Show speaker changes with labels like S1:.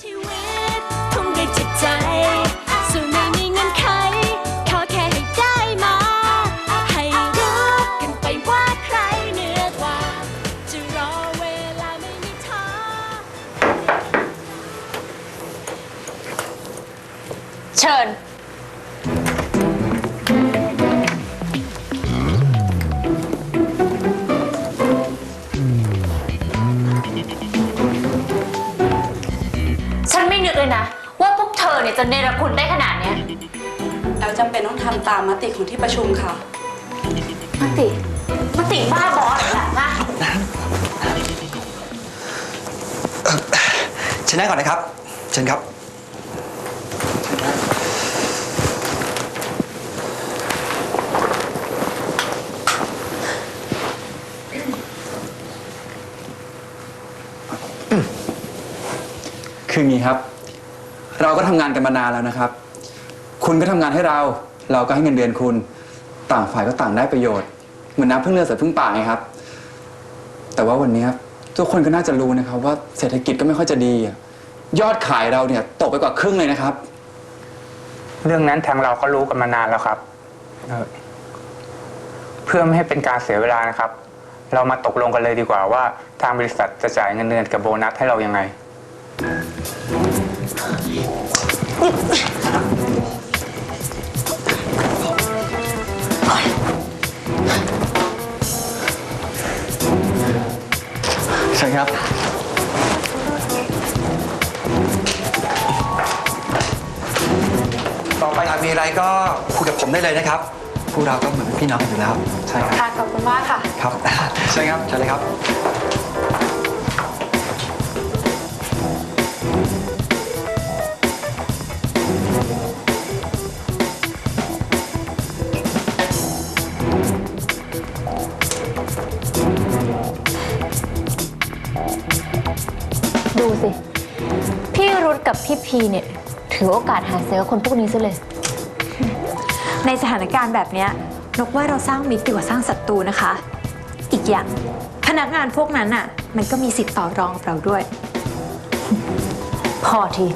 S1: ชีวิตทุ่มด้วยจิตใจ สู้ไม่มีเงินไขขอแค่ให้ได้มา ให้รู้กันไปว่าใครเหนือกว่า จะรอเวลาไม่มีท้อ
S2: เชิญ ฉันไม่นึกเลยนะ ว่าพวกเธอเนี่ยจะเนรคุณได้ขนาดเนี้ย
S3: แล้วจำเป็นต้องทำตามมติของที่ประชุมค่ะ
S2: มติมติบ้าบอสแหละนะ
S4: เชิญนั่งก่อนนะครับเชิญครับ
S5: คืองี้ครับ เราก็ทำงานกันมานานแล้วนะครับ คุณก็ทำงานให้เรา เราก็ให้เงินเดือนคุณ ต่างฝ่ายก็ต่างได้ประโยชน์ เหมือนน้ำพึ่งเรือเสือพึ่งป่าไงครับ แต่ว่าวันนี้ทุกคนก็น่าจะรู้นะครับ ว่าเศรษฐกิจก็ไม่ค่อยจะดีอะยอดขายเราเนี่ยตกไปกว่าครึ่งเลยนะครับ
S6: เรื่องนั้นทางเราก็รู้กันมานานแล้วครับเออเพื่อไม่ให้เป็นการเสียเวลานะครับ เรามาตกลงกันเลยดีกว่าว่า ทางบริษัทจะจ่ายเงินเดือนกับโบนัสให้เรายังไง
S4: เชิญครับ ต่อไปหากมีอะไรก็คุยกับผมได้เลยนะครับพวกเราก็เหมือนเป็นพี่น้องกันอยู่แล้ว ใช่ครับ
S2: ค่ะ ขอบคุณมากค่ะ
S4: ครับเชิญครับเชิญเลยครับ
S2: ดูสิ พี่รุธกับพี่พีเนี่ย ถือโอกาสหาเซลล์คนพวกนี้ซะเลย
S7: ในสถานการณ์แบบเนี้ยนกว่าเราสร้างมิตรดีกว่าสร้างศัตรูนะคะ อีกอย่างพนักงานพวกนั้นน่ะ มันก็มีสิทธิ์ต่อรองกับเราด้วย
S2: พอที